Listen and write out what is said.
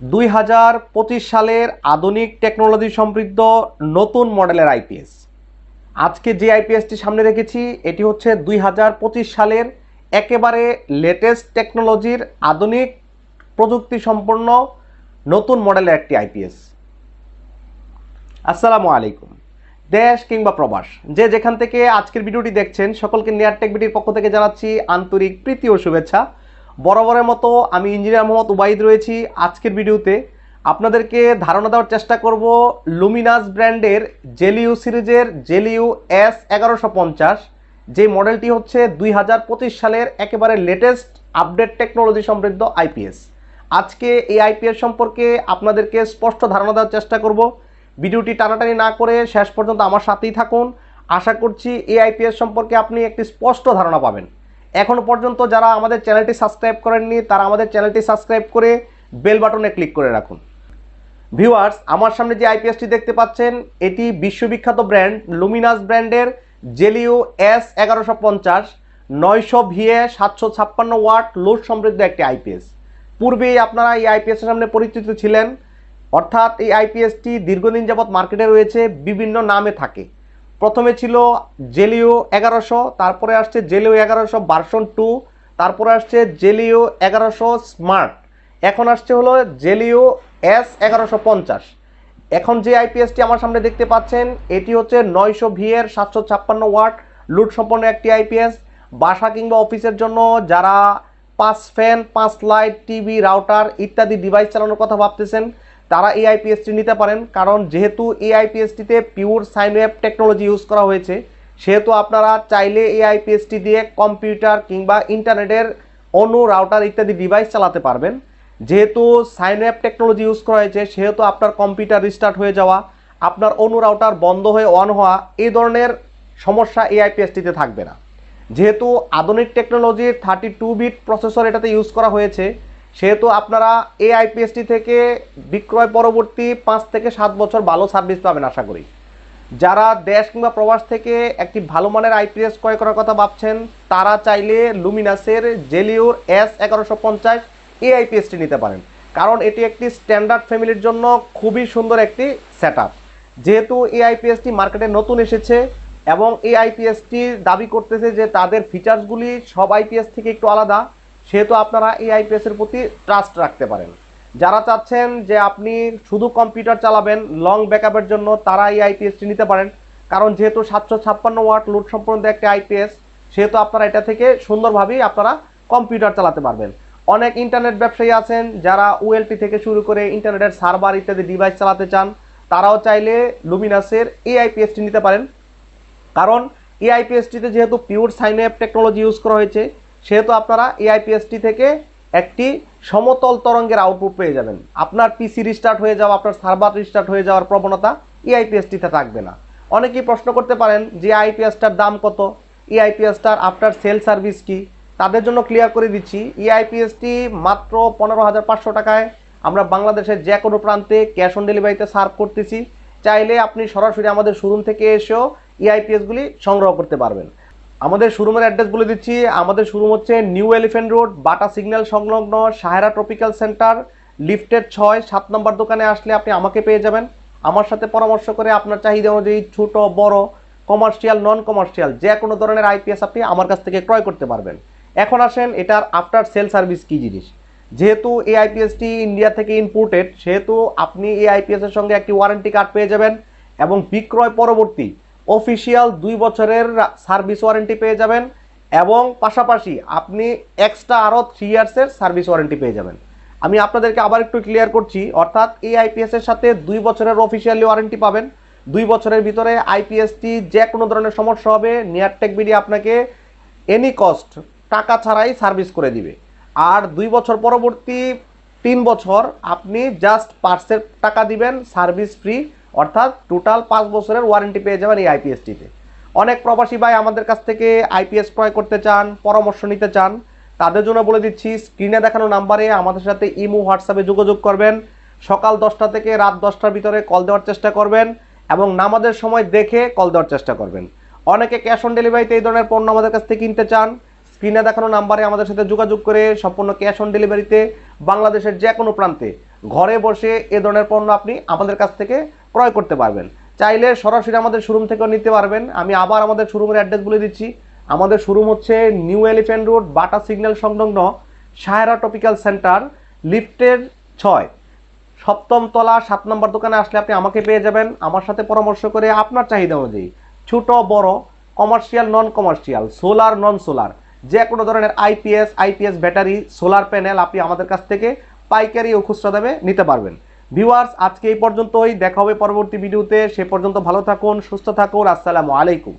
দুই হাজার পঁচিশ সালের আধুনিক টেকনোলজি সমৃদ্ধ নতুন মডেলের আইপিএস। আজকে যে আইপিএসটি সামনে রেখেছি, এটি হচ্ছে দুই হাজার পঁচিশ সালের একেবারে লেটেস্ট টেকনোলজির আধুনিক প্রযুক্তি সম্পন্ন নতুন মডেলের একটি আইপিএস। আসসালামু আলাইকুম। দেশ কিংবা প্রবাস, যে যেখান থেকে আজকের ভিডিওটি দেখছেন, সকলকে নেয়ার টেক বিটির পক্ষ থেকে জানাচ্ছি আন্তরিক প্রীতি ও শুভেচ্ছা। বরাবরের মতো আমি ইঞ্জিনিয়ার মোহাম্মদ উবাইদ রয়েছি আজকের ভিডিওতে। আপনাদেরকে ধারণা দেওয়ার চেষ্টা করব লুমিনাস ব্র্যান্ডের জেলিউ সিরিজের জেলিউ এস এগারোশো পঞ্চাশ। যে মডেলটি হচ্ছে দুই হাজার পঁচিশ সালের একেবারে লেটেস্ট আপডেট টেকনোলজি সমৃদ্ধ আইপিএস আজকে এই আইপিএস সম্পর্কে আপনাদেরকে স্পষ্ট ধারণা দেওয়ার চেষ্টা করব। ভিডিওটি টানাটানি না করে শেষ পর্যন্ত আমার সাথেই থাকুন। আশা করছি এই আইপিএস সম্পর্কে আপনি একটি স্পষ্ট ধারণা পাবেন। এখনও পর্যন্ত যারা আমাদের চ্যানেলটি সাবস্ক্রাইব করেননি, তারা আমাদের চ্যানেলটি সাবস্ক্রাইব করে বেল বাটনে ক্লিক করে রাখুন। ভিউয়ার্স, আমার সামনে যে আইপিএসটি দেখতে পাচ্ছেন, এটি বিশ্ববিখ্যাত ব্র্যান্ড, লুমিনাস ব্র্যান্ডের জেলিও এস এগারোশো পঞ্চাশ, নয়শো ভিএ, সাতশো ছাপ্পান্ন ওয়াট লোড সমৃদ্ধ একটি আইপিএস। পূর্বেই আপনারা এই আইপিএসের সামনে পরিচিত ছিলেন। অর্থাৎ এই আইপিএসটি দীর্ঘদিন যাবৎ মার্কেটে রয়েছে, বিভিন্ন নামে থাকে। প্রথমে ছিল জেলিও এগারোশো, তারপরে আসছে জেলিও এগারোশো, ভার্সন টু, তারপরে আসছে জেলিও এগারোশো স্মার্ট। এখন আসছে হলো জেলিও এস এগারোশো পঞ্চাশ। এখন যে আইপিএসটি আমার সামনে দেখতে পাচ্ছেন, এটি হচ্ছে নয়শো ভিএর সাতশো ছাপ্পান্ন ওয়াট লুট সম্পন্ন একটি আইপিএস। বাসা কিংবা অফিসের জন্য যারা পাঁচ ফ্যান, পাঁচ লাইট, টিভি, রাউটার ইত্যাদি ডিভাইস চালানোর কথা ভাবতেছেন তারা এই আইপিএসটি নিতে পারেন, কারণ যেহেতু এই আইপিএসটিতে pure sine wave technology use করা হয়েছে, সেহেতু আপনারা চাইলে এই আইপিএসটি দিয়ে কম্পিউটার কিংবা ইন্টারনেটের অনু রাউটার ইত্যাদি ডিভাইস চালাতে পারবেন। যেহেতু সাইন ওয়েব টেকনোলজি ইউজ করা হয়েছে, সেহেতু আপনার কম্পিউটার রিস্টার্ট হয়ে যাওয়া, আপনার অনু রাউটার বন্ধ হয়ে অন হওয়া এই ধরনের সমস্যা এই আইপিএসটিতে থাকবে না। যেহেতু আধুনিক টেকনোলজির থার্টি টু বিট প্রসেসর এটাতে ইউজ করা হয়েছে সেহেতু আপনারা এই আইপিএসটি থেকে বিক্রয় পরবর্তী পাঁচ থেকে সাত বছর ভালো সার্ভিস পাবেন আশা করি। যারা দেশ কিংবা প্রবাস থেকে একটি ভালো মানের আইপিএস ক্রয় করার কথা ভাবছেন, তারা চাইলে লুমিনাসের জেলিওর এস এগারোশো পঞ্চাশ এই আইপিএসটি নিতে পারেন। কারণ এটি একটি স্ট্যান্ডার্ড ফ্যামিলির জন্য খুবই সুন্দর একটি সেট যেহেতু এই আইপিএসটি মার্কেটে নতুন এসেছে এবং এই আইপিএসটি দাবি করতেছে যে তাদের ফিচার্সগুলি সব আইপিএস থেকে একটু আলাদা সেহেতু আপনারা এই প্রতি ট্রাস্ট রাখতে পারেন। যারা চাচ্ছেন যে আপনি শুধু কম্পিউটার চালাবেন লং ব্যাকআপের জন্য, তারা এই আইপিএসটি নিতে পারেন। কারণ যেহেতু সাতশো ছাপ্পান্ন ওয়াট লোড সম্পন্ন একটি আইপিএস সেহেতু আপনারা এটা থেকে সুন্দরভাবেই আপনারা কম্পিউটার চালাতে পারবেন। অনেক ইন্টারনেট ব্যবসায়ী আছেন যারা ওএলটি থেকে শুরু করে ইন্টারনেটের সার্ভার ইত্যাদি ডিভাইস চালাতে চান, তারাও চাইলে লুমিনাসের এই আইপিএসটি নিতে পারেন। কারণ এই আইপিএসটিতে যেহেতু পিওর সাইনঅ্যাপ টেকনোলজি ইউজ করা হয়েছে সেহেতু আপনারা এআইপিএসটি থেকে একটি সমতল তরঙ্গের আউটপুট পেয়ে যাবেন। আপনার পিসি রিস্টার্ট হয়ে যাওয়া, আপনার সার্ভার রিস্টার্ট হয়ে যাওয়ার প্রবণতা এই আইপিএসটিতে থাকবে না। অনেকেই প্রশ্ন করতে পারেন যে আইপিএসটার দাম কত? এই আইপিএসটার আফটার সেল সার্ভিস কি? তাদের জন্য ক্লিয়ার করে দিচ্ছি এই আইপিএসটি মাত্র পনেরো হাজার পাঁচশো টাকায় আমরা বাংলাদেশের যে কোনো প্রান্তে ক্যাশ অন ডেলিভারিতে সার্ভ করতেছি। চাইলে আপনি সরাসরি আমাদের শোরুম থেকে এসেও এই আইপিএসগুলি সংগ্রহ করতে পারবেন। আমাদের শোরুমের অ্যাড্রেস বলে দিচ্ছি। আমাদের শোরুম হচ্ছে new elephant road Bata signal সংলগ্ন সাহেরা ট্রপিক্যাল সেন্টার লিফটের ছয়, সাত নম্বর দোকানে আসলে আপনি আমাকে পেয়ে যাবেন। আমার সাথে পরামর্শ করে আপনার চাহিদা অনুযায়ী ছোট, বড় কমার্শিয়াল নন কমার্শিয়াল যে কোনো ধরনের আইপিএস আপনি আমার কাছ থেকে ক্রয় করতে পারবেন। এখন আসেন, এটার আফটার সেল সার্ভিস কী জিনিস? যেহেতু এই আইপিএসটি ইন্ডিয়া থেকে ইম্পোর্টেড সেহেতু আপনি এই আইপিএস এর সঙ্গে একটি ওয়ারেন্টি কার্ড পেয়ে যাবেন এবং বিক্রয় পরবর্তী অফিসিয়াল দুই বছরের সার্ভিস ওয়ারেন্টি পেয়ে যাবেন এবং পাশাপাশি আপনি এক্সট্রা আরও থ্রি ইয়ার্সের সার্ভিস ওয়ারেন্টি পেয়ে যাবেন। আমি আপনাদেরকে আবার একটু ক্লিয়ার করছি, অর্থাৎ এই আইপিএসের সাথে দুই বছরের অফিসিয়ালি ওয়ারেন্টি পাবেন। দুই বছরের ভিতরে আইপিএসটি যে কোনো ধরনের সমস্যা হবে নিয়ারটেক বিডি আপনাকে এনি কস্ট টাকা ছাড়াই সার্ভিস করে দিবে। আর দুই বছর পরবর্তী তিন বছর আপনি জাস্ট পার্সের টাকা দিবেন, সার্ভিস ফ্রি অর্থাৎ টোটাল পাঁচ বছরের ওয়ারেন্টি পেয়ে যাবেন এই আইপিএসটিতে অনেক প্রবাসী ভাই আমাদের কাছ থেকে আইপিএস ক্রয় করতে চান, পরামর্শ নিতে চান, তাদের জন্য বলে দিচ্ছি স্ক্রিনে দেখানো নাম্বারে আমাদের সাথে ইমো হোয়াটসঅ্যাপে যোগাযোগ করবেন, সকাল দশটা থেকে রাত দশটার ভিতরে কল দেওয়ার চেষ্টা করবেন এবং নামাজের সময় দেখে কল দেওয়ার চেষ্টা করবেন। অনেকে ক্যাশ অন ডেলিভারিতে এই ধরনের পণ্য আমাদের কাছ থেকে কিনতে চান স্ক্রিনে দেখানো নাম্বারে আমাদের সাথে যোগাযোগ করে সম্পূর্ণ ক্যাশ অন ডেলিভারিতে বাংলাদেশের যে কোনো প্রান্তে ঘরে বসে এ ধরনের পণ্য আপনি আমাদের কাছ থেকে ক্রয় করতে পারবেন। চাইলে সরাসরি আমাদের শোরুম থেকেও নিতে পারবেন। আমি আবার আমাদের শোরুমের অ্যাড্রেস বলে দিচ্ছি। আমাদের শোরুম হচ্ছে new elephant road Bata signal সংলগ্ন সায়রা টপিক্যাল সেন্টার, লিফটের ছয়। সপ্তম তলা, সাত নম্বর দোকানে আসলে আপনি আমাকে পেয়ে যাবেন। আমার সাথে পরামর্শ করে আপনার চাহিদা অনুযায়ী। ছোট, বড় commercial non commercial solar non solar যে কোনো ধরনের IPS IPS battery solar panel আপনি আমাদের কাছ থেকে পাইকারি ও খুচরা দামে নিতে পারবেন। ভিউয়ার্স, আজকে এই পর্যন্তই। দেখা হবে পরবর্তী ভিডিওতে। সে পর্যন্ত ভালো থাকুন, সুস্থ থাকুন। আসসালামু আলাইকুম।